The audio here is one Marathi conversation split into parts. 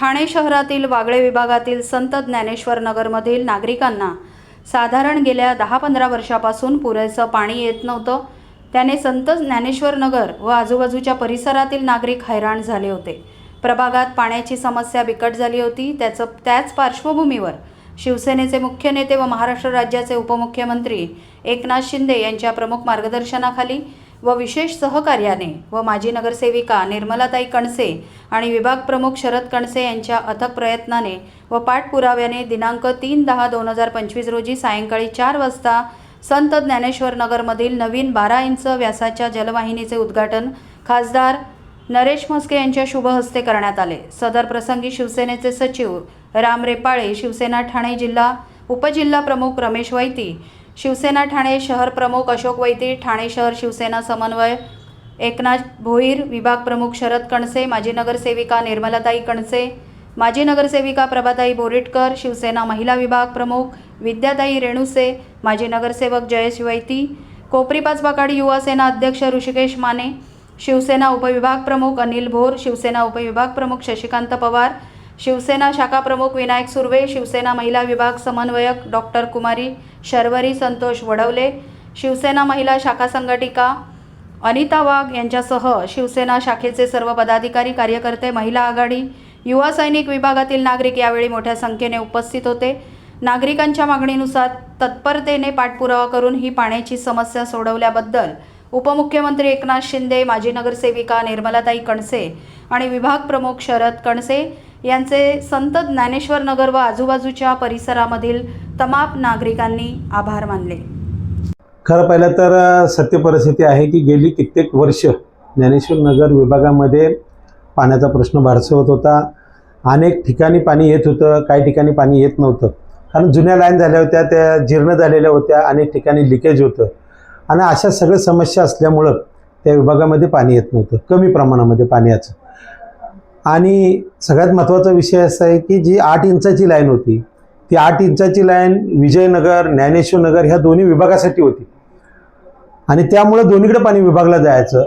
ठाणे शहरातील वागळे विभागातील संत ज्ञानेश्वर नगरमधील नागरिकांना साधारण गेल्या दहा पंधरा वर्षापासून पुरेसं पाणी येत नव्हतं. त्याने संत ज्ञानेश्वर नगर व आजूबाजूच्या परिसरातील नागरिक हैराण झाले होते. प्रभागात पाण्याची समस्या बिकट झाली होती. त्याचं त्याच पार्श्वभूमीवर शिवसेनेचे मुख्य नेते व महाराष्ट्र राज्याचे उपमुख्यमंत्री एकनाथ शिंदे यांच्या प्रमुख मार्गदर्शनाखाली व विशेष सहकार्याने व माजी नगरसेविका निर्मलाताई कणसे आणि विभाग प्रमुख शरद कणसे यांच्या अथक प्रयत्नाने व पाठपुराव्याने दिनांक तीन दहा दोन हजार पंचवीस रोजी सायंकाळी चार वाजता संत ज्ञानेश्वर नगरमधील नवीन बारा इंच व्यासाच्या जलवाहिनीचे उद्घाटन खासदार नरेश म्हस्के यांच्या शुभ हस्ते करण्यात आले. सदर प्रसंगी शिवसेनेचे सचिव राम रेपाळे शिवसेना ठाणे जिल्हा उपजिल्हा प्रमुख रमेश वैती शिवसेना ठाणे शहर प्रमुख अशोक वैती ठाणे शहर शिवसेना समन्वय एकनाथ भोईर विभाग प्रमुख शरद कणसे माजी नगरसेविका निर्मलाताई कणसे माजी नगरसेविका प्रभाताई बोरिटकर शिवसेना महिला विभाग प्रमुख विद्याताई रेणुसे माजी नगरसेवक जयेश वैती कोपरी पाचवाकाडी युवा सेना अध्यक्ष ऋषिकेश माने शिवसेना उपविभाग प्रमुख अनिल भोर शिवसेना उपविभाग प्रमुख शशिकांत पवार शिवसेना शाखा प्रमुख विनायक सुर्वे शिवसेना महिला विभाग समन्वयक डॉक्टर कुमारी शर्वरी संतोष वडवले शिवसेना महिला शाखा संघटिका अनिता वाघ यांच्यासह शिवसेना शाखेचे सर्व पदाधिकारी कार्यकर्ते महिला आघाडी युवा सैनिक विभागातील नागरिक यावेळी मोठ्या संख्येने उपस्थित होते. नागरिकांच्या मागणीनुसार तत्परतेने पाठपुरावा करून ही पाण्याची समस्या सोडवल्याबद्दल उपमुख्यमंत्री एकनाथ शिंदे माजी नगरसेविका निर्मलाताई कणसे आणि विभाग प्रमुख शरद कणसे यांचे संत ज्ञानेश्वर नगर व आजूबाजूच्या परिसरामधील तमाम नागरिकांनी आभार मानले. खरं पाहिलं तर सत्य परिस्थिती आहे की गेली कित्येक वर्ष ज्ञानेश्वर नगर विभागामध्ये पाण्याचा प्रश्न भारसवत होता. अनेक ठिकाणी पाणी येत होतं काही ठिकाणी पाणी येत नव्हतं. कारण जुन्या लाईन झाल्या होत्या त्या जीर्ण झालेल्या होत्या अनेक ठिकाणी लिकेज होतं. आणि अशा सगळ्या समस्या असल्यामुळं त्या विभागामध्ये पाणी येत नव्हतं. कमी प्रमाणामध्ये पाण्याचं आणि सगळ्यात महत्त्वाचा विषय असा आहे की जी आठ इंचाची लाईन होती ती आठ इंचाची लाईन विजयनगर ज्ञानेश्वर नगर ह्या दोन्ही विभागासाठी होती. आणि त्यामुळं दोन्हीकडे पाणी विभागला जायचं.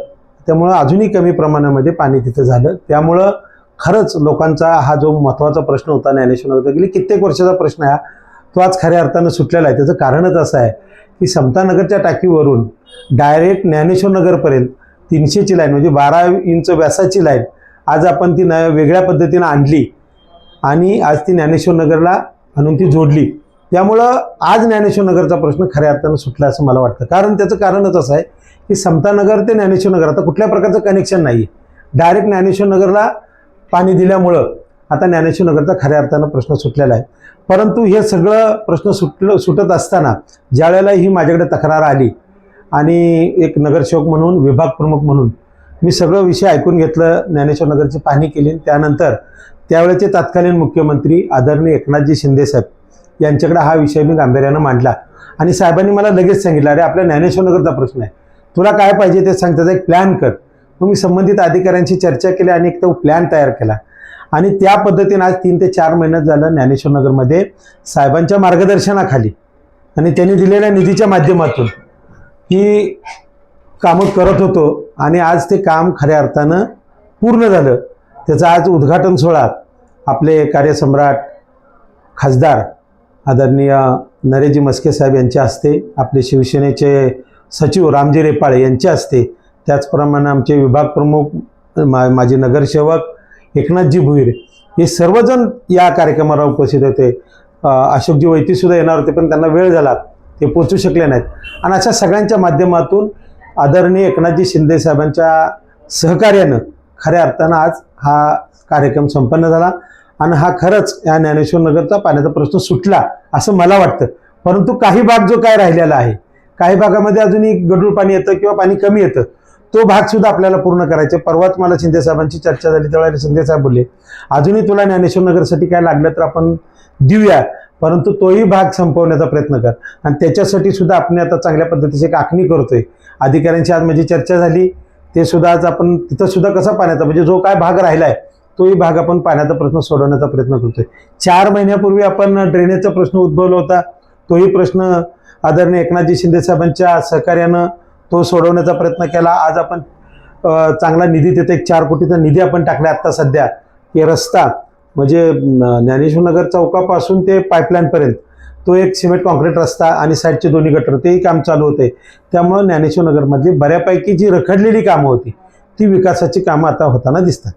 त्यामुळं अजूनही कमी प्रमाणामध्ये पाणी तिथं झालं. त्यामुळं खरंच लोकांचा हा जो महत्त्वाचा प्रश्न होता ज्ञानेश्वर नगरचा गेली कित्येक वर्षाचा प्रश्न आहे हा, तो आज खऱ्या अर्थानं सुटलेला आहे. त्याचं कारणच असं आहे की समतानगरच्या टाकीवरून डायरेक्ट ज्ञानेश्वर नगरपर्यंत तीनशेची लाईन म्हणजे बारा इंच व्यासाची लाईन आज आपण ती न वेगळ्या पद्धतीनं आणली आणि आज ती ज्ञानेश्वर नगरला आणून ती जोडली. त्यामुळं आज ज्ञानेश्वर नगरचा प्रश्न खऱ्या अर्थानं सुटला असं मला वाटतं. कारण त्याचं कारणच असं आहे की समतानगर ते ज्ञानेश्वर नगर. आता कुठल्या प्रकारचं कनेक्शन नाही आहे डायरेक्ट ज्ञानेश्वर नगरला पाणी दिल्यामुळं आता ज्ञानेश्वर नगरचा खऱ्या अर्थानं प्रश्न सुटलेला आहे. परंतु हे सगळं प्रश्न सुटलं सुटत असताना ज्या वेळेला ही माझ्याकडे तक्रार आली आणि एक नगरसेवक म्हणून विभाग प्रमुख म्हणून मी सगळं विषय ऐकून घेतलं ज्ञानेश्वर नगरची पाहणी केली. त्यानंतर त्यावेळेचे तत्कालीन मुख्यमंत्री आदरणीय एकनाथजी शिंदेसाहेब यांच्याकडे हा विषय मी गांभीर्यानं मांडला. आणि साहेबांनी मला लगेच सांगितलं अरे आपल्या ज्ञानेश्वर नगरचा प्रश्न आहे. तुला काय पाहिजे ते सांग त्याचा एक प्लॅन कर. मग मी संबंधित अधिकाऱ्यांशी चर्चा केली आणि एक तो प्लॅन तयार केला. आणि त्या पद्धतीने आज तीन ते चार महिन्यात झालं ज्ञानेश्वर नगरमध्ये साहेबांच्या मार्गदर्शनाखाली. आणि त्यांनी दिलेल्या निधीच्या माध्यमातून. ही कामं करत होतो आणि आज ते काम खऱ्या अर्थानं पूर्ण झालं. त्याचा आज उद्घाटन सोहळा आपले कार्यसम्राट खासदार आदरणीय नरेजी मस्के साहेब यांच्या हस्ते आपले शिवसेनेचे सचिव रामजी रेपाळे यांच्या हस्ते त्याचप्रमाणे आमचे विभाग प्रमुख मा माझे नगरसेवक एकनाथजी भुईर हे सर्वजण या कार्यक्रमाला उपस्थित होते. अशोकजी वैतीसुद्धा येणार होते पण त्यांना वेळ झाला ते पोचू शकले नाहीत. आणि अशा सगळ्यांच्या माध्यमातून आदरणीय एकनाथजी शिंदे साहेबांच्या सहकार्यानं खऱ्या अर्थानं आज हा कार्यक्रम संपन्न झाला. आणि हा खरंच या ज्ञानेश्वर नगरचा पाण्याचा प्रश्न सुटला असं मला वाटतं. परंतु काही भाग जो काय राहिलेला आहे काही भागामध्ये अजूनही गडूळ पाणी येतं किंवा पाणी कमी येतं तो भाग सुद्धा आपल्याला पूर्ण करायचा परवाच मला शिंदे साहेबांची चर्चा झाली त्यावेळेला शिंदे साहेब बोलले अजूनही तुला ज्ञानेश्वर नगरसाठी काय लागलं तर आपण देऊया. परंतु तोही भाग संपवण्याचा प्रयत्न कर. आणि त्याच्यासाठी सुद्धा आपण आता चांगल्या पद्धतीची एक आखणी करतोय. अधिकाऱ्यांची आज माझी चर्चा झाली. ते सुद्धा आज आपण तिथं सुद्धा कसा पाण्याचा म्हणजे जो काय भाग राहिला आहे तोही भाग आपण पाण्याचा प्रश्न सोडवण्याचा प्रयत्न करतोय. चार महिन्यापूर्वी आपण ड्रेनेजचा प्रश्न उद्भवला होता. तोही प्रश्न आदरणीय एकनाथजी शिंदे साहेबांच्या सहकार्यानं तो सोडवण्याचा प्रयत्न केला. आज आपण चांगला निधी तिथे एक चार कोटीचा निधी आपण टाकला आत्ता सध्या की रस्ता. म्हणजे ज्ञानेश्वर नगर चौकापासून ते पाईपलाईनपर्यंत तो एक सिमेंट कॉन्क्रीट रस्ता आणि साईडचे दोन्ही गटर तेही काम चालू होते. त्यामुळं ज्ञानेश्वर नगरमधली बऱ्यापैकी जी रखडलेली कामं होती ती विकासाची कामं आता होताना दिसतात.